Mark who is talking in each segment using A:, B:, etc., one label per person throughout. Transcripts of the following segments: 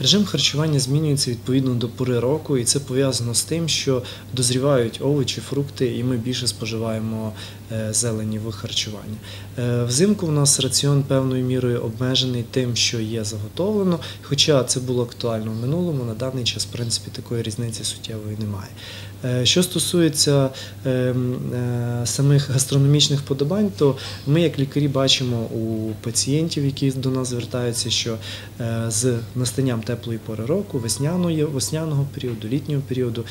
A: Режим харчування змінюється відповідно до пори року, і це пов'язано з тим, що дозрівають овочі, фрукти, і ми більше споживаємо е, зелені в харчуванні. Е, Взимку в нас раціон певною мірою обмежений тим, що є заготовлено. Хоча це було актуально в минулому, на даний час, в принципі, такої різниці суттєвої немає. Е, Що стосується е, е, самих гастрономічних подобань, то ми, як лікарі, бачимо у пацієнтів, які до нас звертаються, що е, з настанням теплої пори року, весняної, весняного періоду, літнього періоду,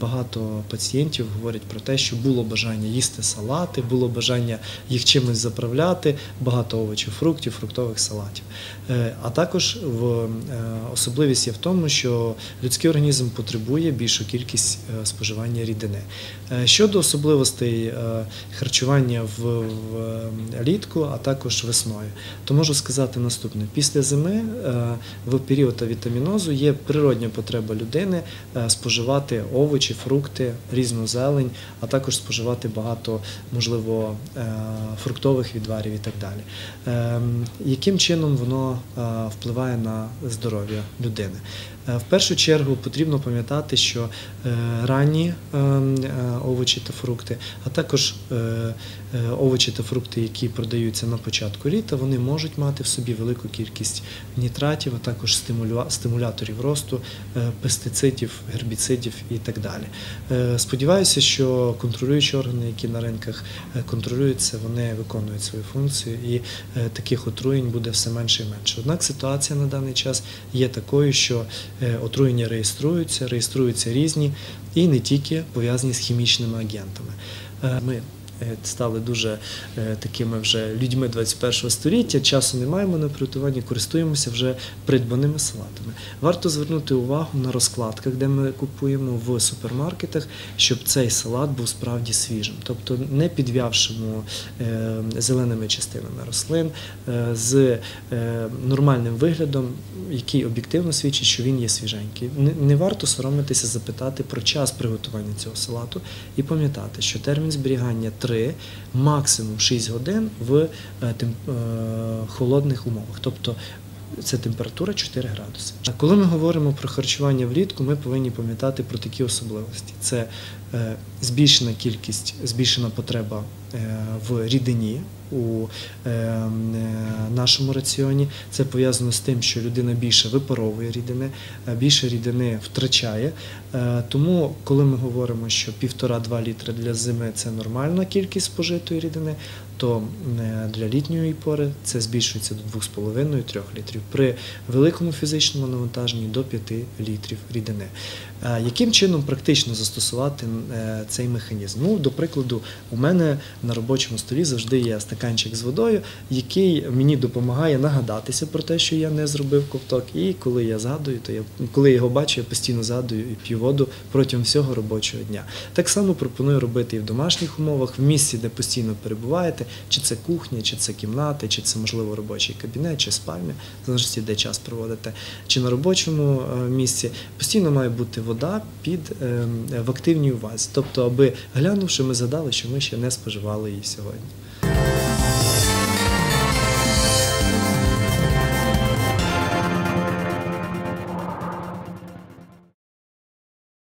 A: багато пацієнтів говорять про те, що було бажання їсти салати, було бажання їх чимось заправляти, багато овочів, фруктів, фруктових салатів. А також в особливість є в тому, що людський організм потребує більшу кількість е, споживання рідини. Е, Щодо особливостей е, харчування в, е, літку, а також весною, то можу сказати наступне: після зими в період вітамінозу є природня потреба людини споживати овочі, фрукти, різну зелень, а також споживати багато, можливо, фруктових відварів і так далі. Ем, Яким чином воно впливає на здоров'я людини? Е, В першу чергу потрібно пам'ятати, що е, ранні е, е, овочі та фрукти, а також овочі та фрукти, які продаються на початку літа, вони можуть мати в собі велику кількість нітратів, а також стимуляторів росту, пестицидів, гербіцидів і так далі. Сподіваюся, що контролюючі органи, які на ринках контролюють це, вони виконують свою функцію, і таких отруєнь буде все менше і менше. Однак ситуація на даний час є такою, що отруєння реєструються, реєструються різні і не тільки пов'язані з хімічними агентами. Е, Ми е, стали дуже е, такими вже людьми 21-го століття, часу не маємо на приготування, користуємося вже придбаними салатами. Варто звернути увагу на розкладках, де ми купуємо в супермаркетах, щоб цей салат був справді свіжим, тобто не підв'явшимо е, зеленими частинами рослин, е, з е, нормальним виглядом, який об'єктивно свідчить, що він є свіженький. Не варто соромитися запитати про час приготування цього салату і пам'ятати, що термін зберігання 3, максимум 6 годин в е, е, холодних умовах. Тобто це температура 4 градуси. Коли ми говоримо про харчування влітку, ми повинні пам'ятати про такі особливості: це е, збільшена кількість, збільшена потреба в рідині у е, е, нашому раціоні. Це пов'язано з тим, що людина більше випаровує рідини, е, більше рідини втрачає. Е, Тому, коли ми говоримо, що 1,5-2 літри для зими це нормальна кількість спожитої рідини, то е, для літньої пори це збільшується до 2,5-3 літрів. При великому фізичному навантаженні до 5 літрів рідини. Е, Яким чином практично застосувати е, цей механізм? Ну, до прикладу, у мене на робочому столі завжди є стаканчик з водою, який мені допомагає нагадатися про те, що я не зробив ковток. І коли я згадую, то я коли його бачу, я постійно згадую і п'ю воду протягом всього робочого дня. Так само пропоную робити і в домашніх умовах, в місці, де постійно перебуваєте, чи це кухня, чи це кімнати, чи це можливо робочий кабінет, чи спальня, залежності, де час проводите, чи на робочому е, місці. Постійно має бути вода під ем, в активній увазі. Тобто, аби глянувши, ми згадали, що ми ще не споживали її сьогодні.